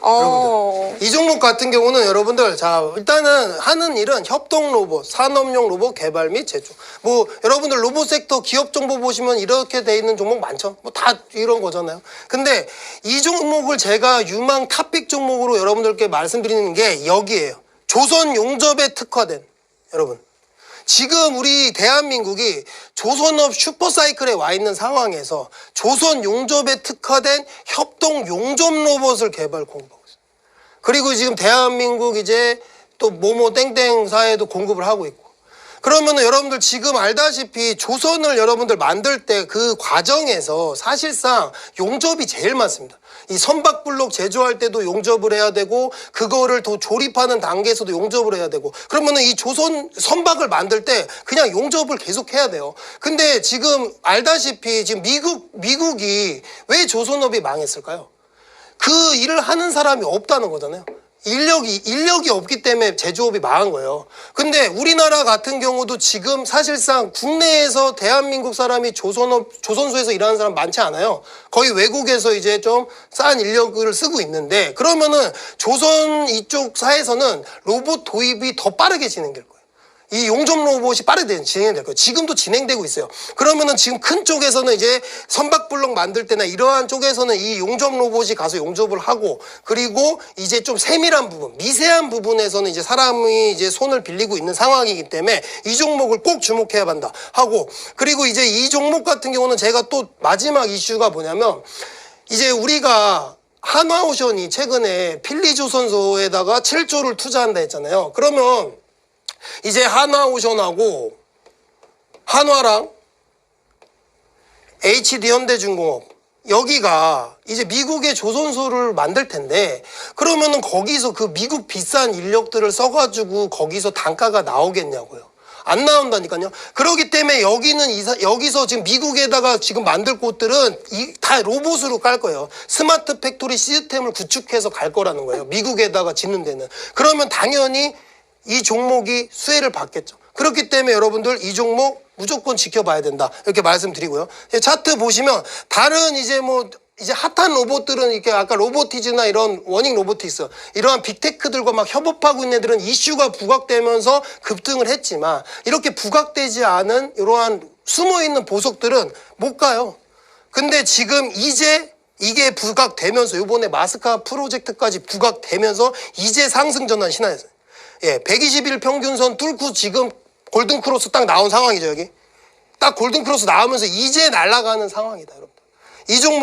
어. 여러분들. 이 종목 같은 경우는 여러분들 자 일단은 하는 일은 협동 로봇, 산업용 로봇 개발 및 제조. 뭐 여러분들 로봇 섹터 기업 정보 보시면 이렇게 돼 있는 종목 많죠. 뭐 다 이런 거잖아요. 근데 이 종목을 제가 유망 탑픽 종목으로 여러분들께 말씀드리는 게 여기에요. 조선 용접에 특화된 여러분. 지금 우리 대한민국이 조선업 슈퍼사이클에 와 있는 상황에서 조선 용접에 특화된 협동 용접 로봇을 개발 공부하고 있어요. 그리고 지금 대한민국 이제 또 모모 땡땡 사에도 공급을 하고 있고. 그러면은 여러분들 지금 알다시피 조선을 여러분들 만들 때 그 과정에서 사실상 용접이 제일 많습니다. 이 선박 블록 제조할 때도 용접을 해야 되고 그거를 더 조립하는 단계에서도 용접을 해야 되고 그러면은 이 조선 선박을 만들 때 그냥 용접을 계속 해야 돼요. 근데 지금 알다시피 지금 미국 미국이 왜 조선업이 망했을까요? 그 일을 하는 사람이 없다는 거잖아요. 인력이 인력이 없기 때문에 제조업이 망한 거예요. 근데 우리나라 같은 경우도 지금 사실상 국내에서 대한민국 사람이 조선업 조선소에서 일하는 사람 많지 않아요. 거의 외국에서 이제 좀 싼 인력을 쓰고 있는데 그러면은 조선 이쪽 사에서는 로봇 도입이 더 빠르게 진행될 거예요. 이 용접 로봇이 빠르게 진행될 거예요. 지금도 진행되고 있어요. 그러면은 지금 큰 쪽에서는 이제 선박블럭 만들 때나 이러한 쪽에서는 이 용접 로봇이 가서 용접을 하고 그리고 이제 좀 세밀한 부분, 미세한 부분에서는 이제 사람이 이제 손을 빌리고 있는 상황이기 때문에 이 종목을 꼭 주목해야 한다 하고 그리고 이제 이 종목 같은 경우는 제가 또 마지막 이슈가 뭐냐면 이제 우리가 한화오션이 최근에 필리조선소에다가 7조를 투자한다 했잖아요. 그러면 이제 한화오션하고 한화랑 HD 현대중공업 여기가 이제 미국의 조선소를 만들 텐데 그러면은 거기서 그 미국 비싼 인력들을 써가지고 거기서 단가가 나오겠냐고요. 안 나온다니까요. 그렇기 때문에 여기는 이사, 여기서 지금 미국에다가 지금 만들 곳들은 이, 다 로봇으로 깔 거예요. 스마트 팩토리 시스템을 구축해서 갈 거라는 거예요. 미국에다가 짓는 데는. 그러면 당연히 이 종목이 수혜를 받겠죠. 그렇기 때문에 여러분들 이 종목 무조건 지켜봐야 된다. 이렇게 말씀드리고요. 예, 차트 보시면 다른 이제 뭐 이제 핫한 로봇들은 이렇게 아까 로보티즈나 이런 워닝 로보틱스 이러한 빅테크들과 막 협업하고 있는 애들은 이슈가 부각되면서 급등을 했지만 이렇게 부각되지 않은 이러한 숨어 있는 보석들은 못 가요. 근데 지금 이제 이게 부각되면서 요번에 마스카 프로젝트까지 부각되면서 이제 상승 전환 신화였어요. 예, 120일 평균선 뚫고 지금 골든 크로스 딱 나온 상황이죠, 여기. 딱 골든 크로스 나오면서 이제 날아가는 상황이다, 여러분들. 이 종목